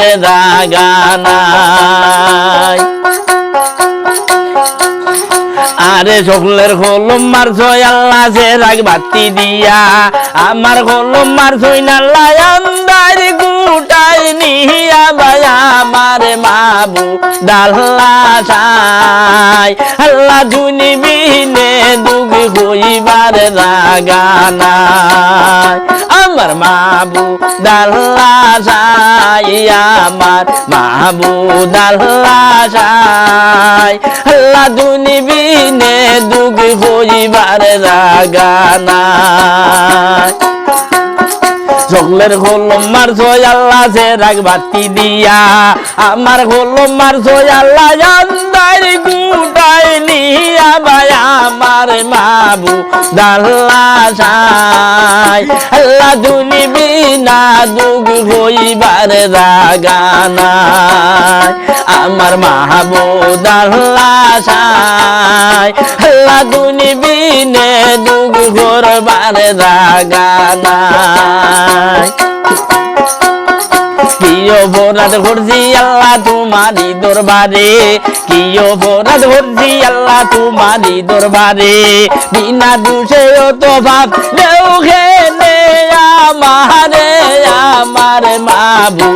হইবার জাগা নাই। আরে সকলের হলম মার ছয় আল্লাহ সে রাগ বাতি দিয়া। আমার হলম মার ছয় নাল্লা আন্দার গুটাই নিয়া বায়া। আমার মাবু ডাল্লা সাই আল্লাহ দুনি বিনে হইবার আমার মাবু দাল্লা যাই আমার মাবু দাল্লা সাই আল্লাহ দুনি বিনে দুগ হইবার রাগানাই সকলের হলম মার আল্লাহ সে রাগ বাতি দিয়া। আমার হলম মার ছয় আল্লাহ গুটাই নিয়া ভাই আমার মাবু দাল্লা সাই আল্লাহ দুনি বিনা দুগ হইবার রাগানাই আমার মাহবু দাল্লা সাই আল্লাহ দুনি বিনে ঘরবার রাগানায় কি অপরাধ করছি আল্লাহ তোমারি দরবারে? কি অপরাধ করছি আল্লাহ তোমারি দরবারে? বিনা দুষে তো ভাব দেও খেলে আমারে, আমার মাবু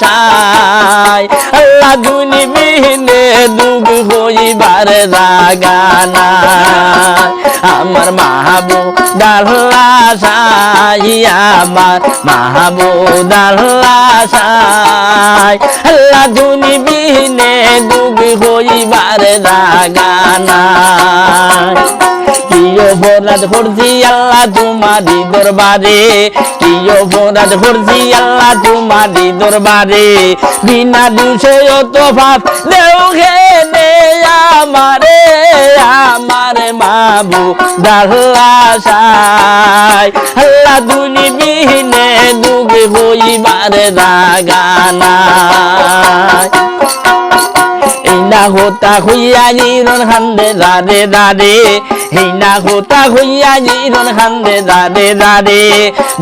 সাই আল্লাহ দুনি বিহনে দুগ হইবার জাগানা আমার মাহবু সাই আমার মাহবু সাই আল্লাহ দুনি বিহনে দুগ হইবার জাগানা কি অপরাধ করছি আল্লাহ তোমারি দরবারে। কি অপরাধ করছি আল্লাহ তোমারি দরবারে। বিনা দুষে অত ভাব দেও খেলে আমারে, আমার মাবু ডাল্লা সাই আল্লাহ দুনি বিহীনে দুগে হইবার রাগানাই এই না হোতা হইয়া খান্দে দাদে দাদে এই না হোতা হইয়া খান্দে দাদে দাদে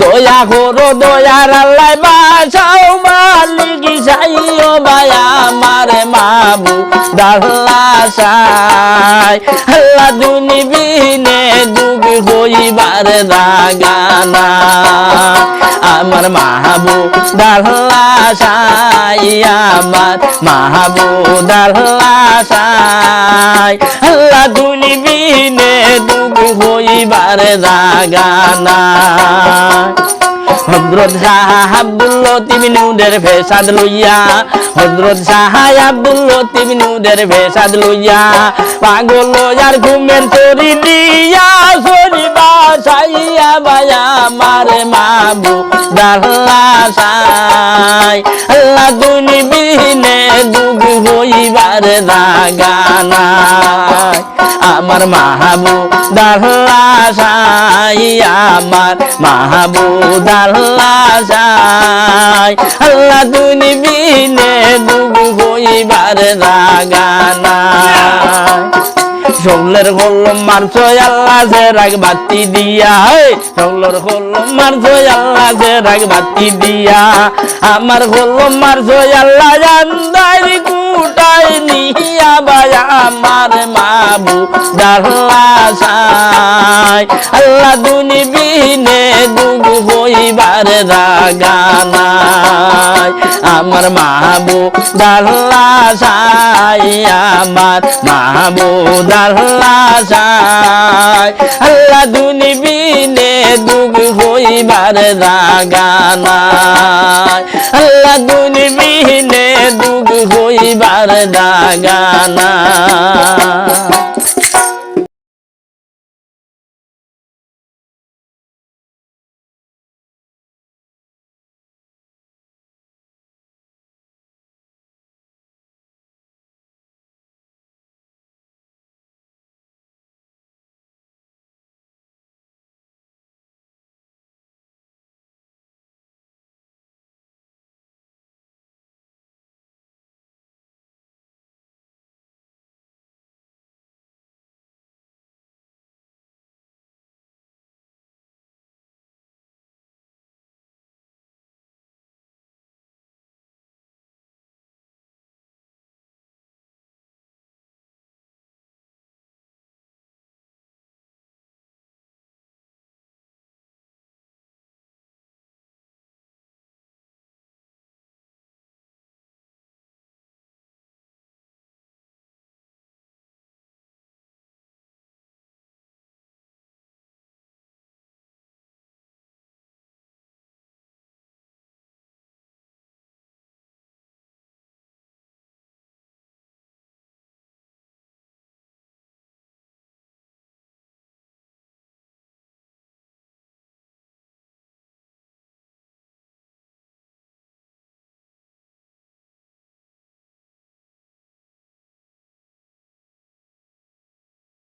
দয়া করো, দয়ার আল্লাহ বাসাও মালিক সাইও বায়া মারে মাবু দাল্লা সাই। দুনি বিনে দুগ হইবার রাগানা আমার মাহবু দাল্লা সাই, আমার মাহবু দাল্লা সাই আল্লাহ দুনি বিনে দুগ হইবার হজরত শাহ আব্দুল লতিফ ফেসাদ লইয়া হজরত শাহ আব্দুল লইয়া, পাগল ঘুমের চরি দিয়া সরি বাসাইয়া বায়া মারে মাবু দাল্লা সাই আল্লাহ বিহীনে দুগ হইবার রাগানাই আমার মাহাবু দাল্লা সাই আমার মাহাবু দাল্লা সাই আল্লাহ দুনি বিনে দুগ হইবার রাগানাই সকলের কলম মারছ, আল্লাহ যে রাগ বাতি দিয়া। সকলের কলম মারছ, আল্লাহ যে রাগ বাতি দিয়া। আমার কলম মারছ, আল্লাহ জান্দারি কুটাই নিয়া বায়া আমার মাবু ডাল্লা সাই। আল্লাহ দুনি বিনে দুগ হইবার রাগানাই আমার মাহবু ডাল্লা সাই, আমার মাহবু ডাল্লা সাই। আল্লাহ দুনি বিনে দুগ হইবার রাগানাই দিবার দাগানা।